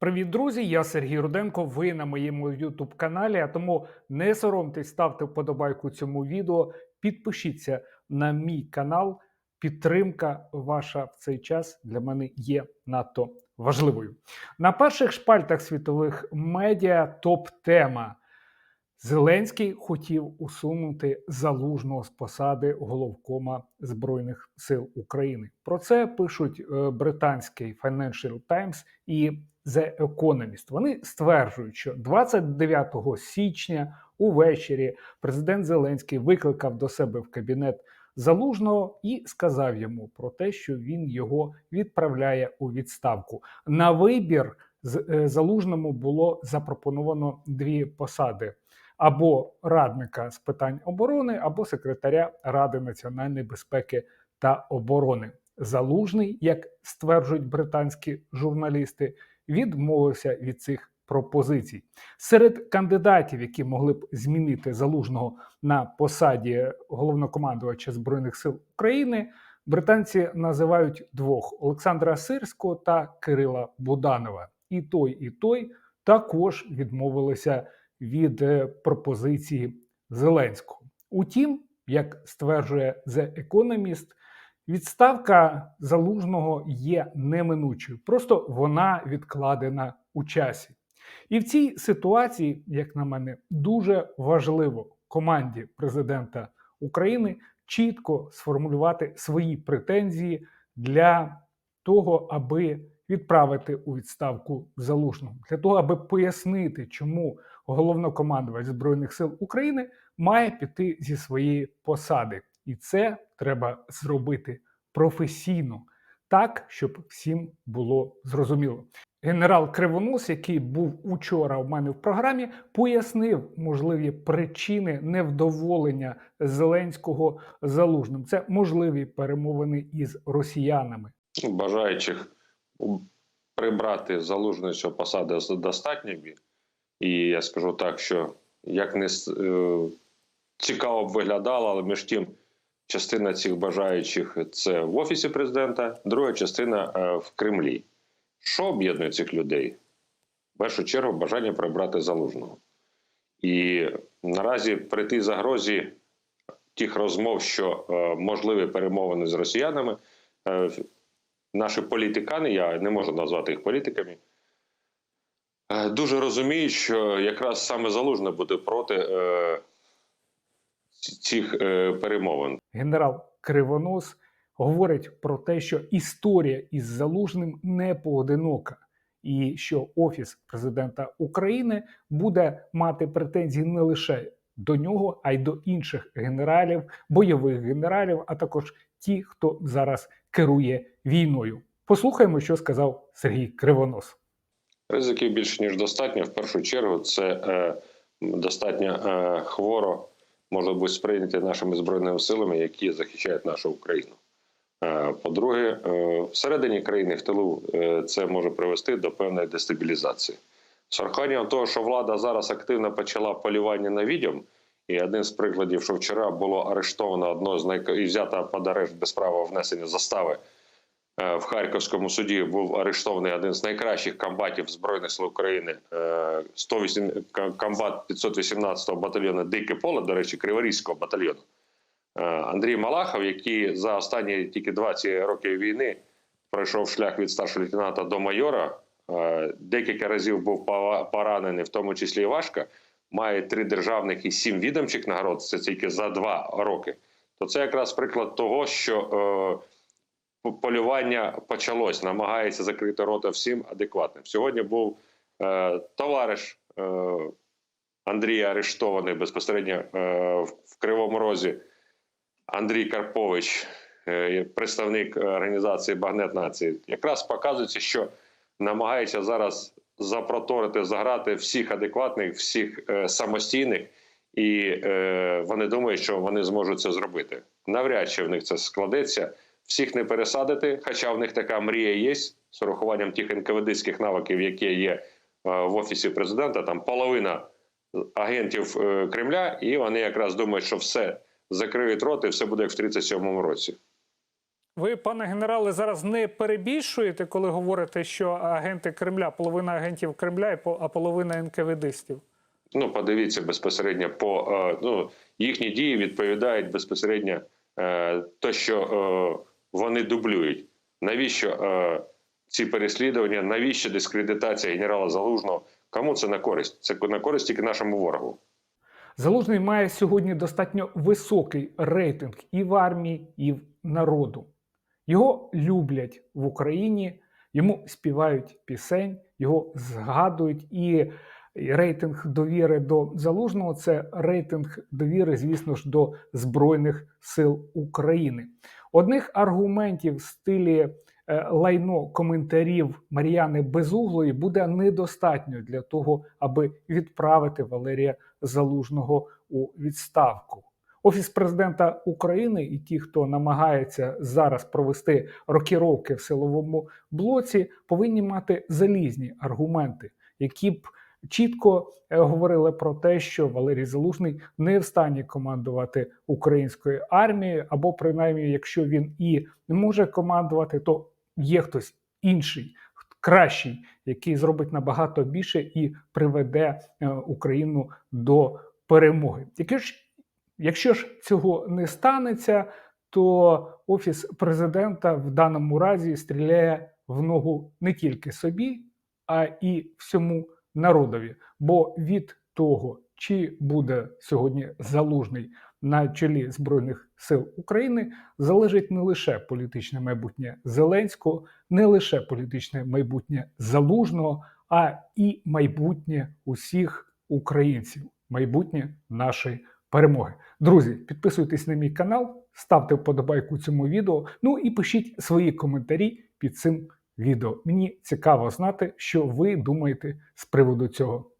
Привіт, друзі! Я Сергій Руденко. Ви на моєму youtube каналі. А тому не соромтесь, ставте вподобайку цьому відео, підпишіться на мій канал. Підтримка ваша в цей час для мене є надто важливою. На перших шпальтах світових медіа топ-тема. Зеленський хотів усунути залужного з посади головкома Збройних сил України. Про це пишуть е, британський Financial Times і The Economist. Вони стверджують, що 29 січня увечері президент Зеленський викликав до себе в кабінет Залужного і сказав йому про те, що він його відправляє у відставку. На вибір е, залужному було запропоновано дві посади: або радника з питань оборони, або секретаря Ради національної безпеки та оборони. Залужний, як стверджують британські журналісти, відмовився від цих пропозицій. Серед кандидатів, які могли б змінити залужного на посаді головнокомандувача збройних сил України, британці називають двох: Олександра Сирського та Кирила Буданова. І той, і той також відмовилися від е, пропозиції Зеленського. Утім, як стверджує The Economist, відставка залужного є неминучою, просто вона відкладена у часі. І в цій ситуації, як на мене, дуже важливо команді президента України чітко сформулювати свої претензії для того, аби відправити у відставку залужного, для того, аби пояснити, чому головнокомандувач збройних сил України має піти зі своєї посади, і це треба зробити професійно, так щоб всім було зрозуміло. Генерал Кривонос, який був учора у мене в програмі, пояснив можливі причини невдоволення Зеленського залужним. Це можливі перемовини із росіянами. Ну, бажаючих прибрати залужної цього посади достатньо. І я скажу так, що як не е, цікаво б виглядало, але між тим, частина цих бажаючих це в офісі президента, друга частина е, в Кремлі. Що об'єднує цих людей? В першу чергу бажання прибрати залужного. І наразі при тій загрозі тих розмов, що е, можливі перемовини з росіянами, е, наші політикани, я не можу назвати їх політиками, дуже розуміють, що якраз саме залужне буде проти цих е, перемовин. Генерал Кривонос говорить про те, що історія із залужним не поодинока, і що офіс президента України буде мати претензії не лише до нього, а й до інших генералів, бойових генералів, а також ті, хто зараз керує війною. Послухаємо, що сказав Сергій Кривонос. Ризиків більше ніж достатньо. В першу чергу, це е, достатньо е, хворо може бути сприйняті нашими збройними силами, які захищають нашу Україну. Е, по-друге, е, всередині країни в тилу е, це може привести до певної дестабілізації. З урахуванням того, що влада зараз активно почала полювання на відьом, і один з прикладів, що вчора було арештовано одного з найк... і взято під арешт без права внесення застави в Харківському суді був арештований один з найкращих комбатів Збройних сил України, е, 108, к- комбат 518-го батальйону Дике поле, до речі, Криворізького батальйону. Е, Андрій Малахов, який за останні тільки 20 років війни пройшов шлях від старшого лейтенанта до майора, е, декілька разів був поранений, в тому числі і важко, має три державних і сім відомчих нагород, це тільки за два роки. То це якраз приклад того, що е, полювання почалось, намагається закрити рота всім адекватним. Сьогодні був е, товариш е, Андрія арештований безпосередньо е, в, Кривому Розі. Андрій Карпович, е, представник організації Багнет Нації, якраз показується, що намагається зараз запроторити, заграти всіх адекватних, всіх е, самостійних, і е, вони думають, що вони зможуть це зробити. Навряд чи в них це складеться. Всіх не пересадити, хоча в них така мрія є з урахуванням тих НКВДських навиків, які є е, в офісі президента. Там половина агентів е, Кремля, і вони якраз думають, що все закриють рот, і все буде як в 37-му році. Ви, пане генерале, зараз не перебільшуєте, коли говорите, що агенти Кремля, половина агентів Кремля, а половина НКВДистів? Ну, подивіться безпосередньо по е, ну, їхні дії відповідають безпосередньо те, що вони дублюють. Навіщо е, ці переслідування? Навіщо дискредитація генерала Залужного? Кому це на користь? Це на користь тільки нашому ворогу. Залужний має сьогодні достатньо високий рейтинг і в армії, і в народу. Його люблять в Україні, йому співають пісень, його згадують. І рейтинг довіри до залужного це рейтинг довіри, звісно ж, до Збройних сил України. Одних аргументів в стилі е, лайно коментарів Мар'яни Безуглої буде недостатньо для того, аби відправити Валерія Залужного у відставку. Офіс президента України і ті, хто намагається зараз провести рокіровки в силовому блоці, повинні мати залізні аргументи, які б чітко е, говорили про те, що Валерій Залужний не в стані командувати українською армією, або принаймні, якщо він і не може командувати, то є хтось інший, кращий, який зробить набагато більше і приведе е, Україну до перемоги. Яке ж, якщо ж цього не станеться, то офіс президента в даному разі стріляє в ногу не тільки собі, а і всьому народові. Бо від того, чи буде сьогодні залужний на чолі Збройних сил України, залежить не лише політичне майбутнє Зеленського, не лише політичне майбутнє залужного, а і майбутнє усіх українців, майбутнє нашої перемоги. Друзі, підписуйтесь на мій канал, ставте вподобайку цьому відео. Ну і пишіть свої коментарі під цим відео. Мені цікаво знати, що ви думаєте з приводу цього.